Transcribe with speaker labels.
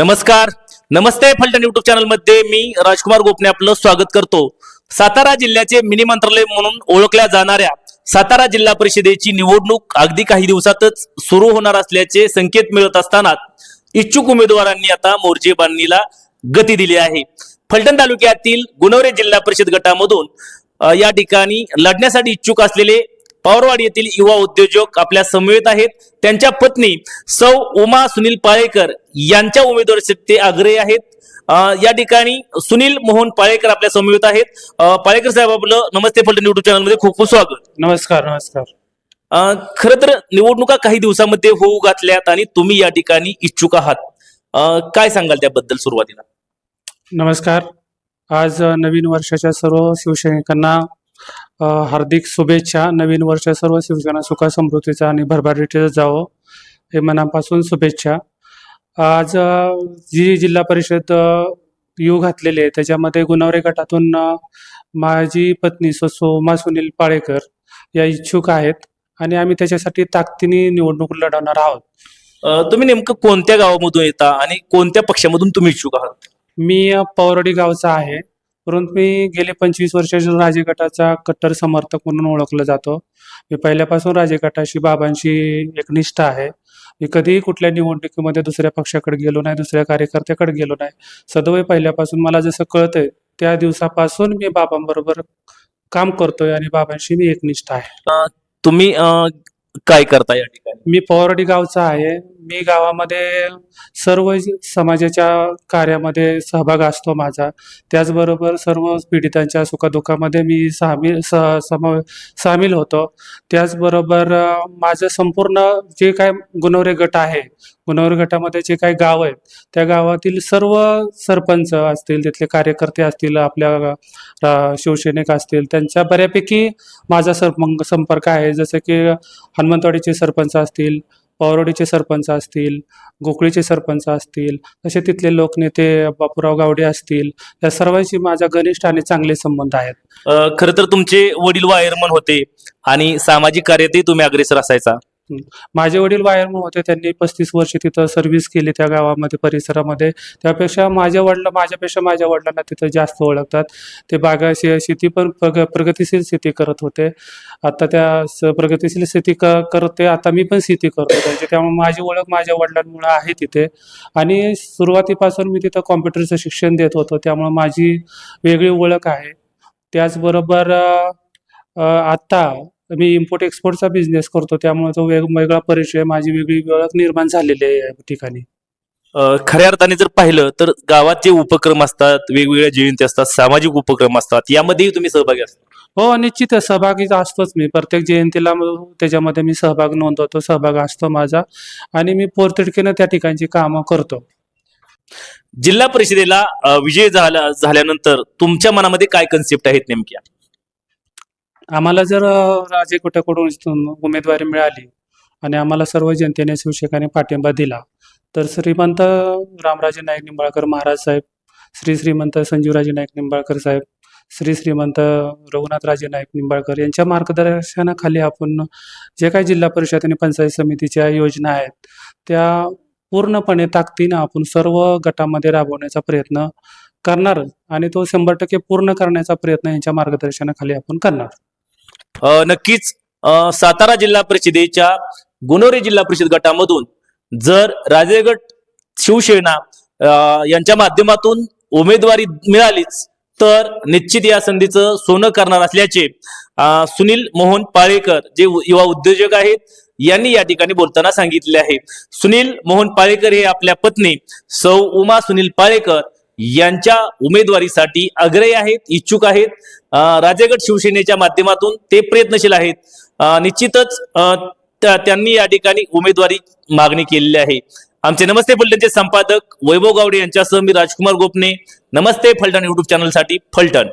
Speaker 1: नमस्कार. नमस्ते फलटण युट्यूब चॅनलमध्ये मी राजकुमार गोपने आपलं स्वागत करतो. सातारा जिल्ह्याचे मिनी मंत्रालय म्हणून ओळखल्या जाणाऱ्या सातारा जिल्हा परिषदेची निवडणूक अगदी काही दिवसातच सुरू होणार असल्याचे संकेत मिळत असताना इच्छुक उमेदवारांनी आता मोर्चे बांधणीला गती दिली आहे. फलटण तालुक्यातील गुणवरे जिल्हा परिषद गटामधून या ठिकाणी लढण्यासाठी इच्छुक असलेले पवारवाडी येथील युवा उद्योजक आपल्या समवेत आहेत. त्यांच्या पत्नी सौ उमा सुनील पाळेकर यांच्या उमेदवारीसाठी ते आग्रही आहेत. या ठिकाणी सुनील मोहन पाळेकर आपल्या समवेत आहेत. पाळेकर साहेब आपलं नमस्ते फलटण युट्यूब चॅनलमध्ये खूप खूप स्वागत.
Speaker 2: नमस्कार नमस्कार.
Speaker 1: खरं तर निवडणुका काही दिवसामध्ये होऊ घातल्यात आणि तुम्ही या ठिकाणी इच्छुक आहात. काय सांगाल त्याबद्दल सुरुवातीला?
Speaker 2: नमस्कार. आज नवीन वर्षाच्या सर्व शिवसैनिकांना हार्दिक शुभेच्छा. नवीन वर्ष सर्व शिवसेना सुखा समृद्धीचा आणि भरभराटीचं जावं. हे मनापासून शुभेच्छा. आज जी जिल्हा परिषद येऊ घातलेली आहे त्याच्यामध्ये गुणवरे गटातून माझी पत्नी सो सोमा सुनील पाळेकर या इच्छुक आहेत आणि आम्ही त्याच्यासाठी ताकदीने निवडणूक लढवणार आहोत.
Speaker 1: तुम्ही नेमकं कोणत्या गावामधून येता आणि कोणत्या पक्षामधून तुम्ही इच्छुक आहात?
Speaker 2: मी अ, पवरडी गावचा आहे. परंतु मी गेले पंचवीस वर्षाच्या राजे गटाचा कट्टर समर्थक म्हणून ओळखला जातो. मी पहिल्यापासून राजे गटाशी बाबांशी एकनिष्ठ आहे. मी कधीही कुठल्या निवडणुकीमध्ये दुसऱ्या पक्षाकडे गेलो नाही दुसऱ्या कार्यकर्त्याकडे गेलो नाही. सदैव पहिल्यापासून मला जसं कळतंय त्या दिवसापासून मी बाबांबरोबर काम करतोय आणि बाबांशी मी एकनिष्ठ आहे.
Speaker 1: तुम्ही काय करता या ठिकाणी?
Speaker 2: मी पवारडी गावचा आहे. मी गावामध्ये सर्व समाजाच्या कार्यामध्ये सहभाग असतो माझा. त्याचबरोबर सर्व पीडितांच्या सुखदुःखामध्ये मी सामील स सम सामील होतो. त्याचबरोबर माझं संपूर्ण जे काय गुणवरे गट आहे गुणवरे गटामध्ये जे काही गाव आहेत त्या गावातील सर्व सरपंच असतील तिथले कार्यकर्ते असतील आपल्या शिवसैनिक असतील त्यांच्या बऱ्यापैकी माझा सर संपर्क आहे. जसं की हनुमंतवाडीचे सरपंच असतील पावरोडीचे सरपंच असतील गोकुळीचे सरपंच असतील तसे तिथले लोकनेते बापूराव गावडे असतील या सर्वांशी माझा घनिष्ठ आणि चांगले संबंध आहेत.
Speaker 1: खर तर तुमचे वडील वायरमन होते आणि सामाजिक कार्यातही तुम्ही अग्रेसर असायचा.
Speaker 2: माझे वडील वायरमन होते त्यांनी पस्तीस वर्ष तिथं सर्व्हिस केली त्या गावामध्ये परिसरामध्ये. त्यापेक्षा माझ्या वडील माझ्यापेक्षा माझ्या वडिलांना तिथं जास्त ओळखतात. ते बागा शे शेती पण प्रग प्रगतिशील शेती करत होते. आता त्या स- प्रगतिशील शेती क करते आता मी पण शेती करतो त्यांची म्हणजे त्यामुळे माझी ओळख माझ्या वडिलांमुळे आहे तिथे. आणि सुरुवातीपासून मी तिथं कॉम्प्युटरचं शिक्षण देत होतो. त्यामुळे माझी वेगळी ओळख आहे. त्याचबरोबर आत्ता आता मी इम्पोर्ट एक्सपोर्टचा बिझनेस करतो. त्यामुळे तो वेग वेगळा परिचय माझी वेगळी ओळख निर्माण झालेली आहे या ठिकाणी.
Speaker 1: अ, खऱ्या अर्थाने जर पाहिलं तर गावात जे उपक्रम असतात वेगवेगळ्या जयंती असतात सामाजिक उपक्रम असतात यामध्येही तुम्ही सहभागी असता.
Speaker 2: हो निश्चित सहभागी असतोच मी. प्रत्येक जयंतीला म- त्याच्यामध्ये मी सहभाग नोंदवतो सहभाग असतो माझा. आणि मी पोरतिडकीनं त्या ठिकाणची कामं करतो.
Speaker 1: जिल्हा परिषदेला अ, विजय झाला झाल्यानंतर तुमच्या मनामध्ये काय कन्सेप्ट आहेत नेमक्या?
Speaker 2: आम्हाला जर राजे कुठेकडून उमेदवारी मिळाली आणि आम्हाला सर्व जनतेने शिवसेकाने पाठिंबा दिला तर श्रीमंत रामराजे नाईक निंबाळकर महाराज साहेब श्री श्रीमंत संजीवराजे नाईक निंबाळकर साहेब श्री श्रीमंत रघुनाथराजे नाईक निंबाळकर यांच्या मार्गदर्शनाखाली आपण जे काही जिल्हा परिषद आणि पंचायत समितीच्या योजना आहेत त्या पूर्णपणे ताकदीनं आपण सर्व गटामध्ये राबवण्याचा प्रयत्न करणार आणि तो शंभर टक्के पूर्ण करण्याचा प्रयत्न यांच्या मार्गदर्शनाखाली आपण करणार.
Speaker 1: नक्कीच सातारा जिल्हा परिषदेच्या गुणवरे जिल्हा परिषद गटामधून जर राजेगड शिवसेना यांच्या माध्यमातून उमेदवारी मिळालीच तर निश्चित या संधीचं सोनं करणार असल्याचे सुनील मोहन पाळेकर जे युवा उद्योजक आहेत यांनी या ठिकाणी बोलताना सांगितले आहे. सुनील मोहन पाळेकर हे आपल्या पत्नी सौ उमा सुनील पाळेकर यांच्या उमेदवारीसाठी आग्रही आहेत इच्छुक आहेत. राजगड शिवसेनेच्या माध्यमातून ते प्रयत्नशील आहेत. निश्चितच त्या- त्यांनी या ठिकाणी उमेदवारी मागणी केलेली आहे. आमचे नमस्ते फलटणचे संपादक वैभव गावडे यांच्यासह मी राजकुमार गोपने. नमस्ते फलटण युट्यूब चॅनलसाठी फलटण.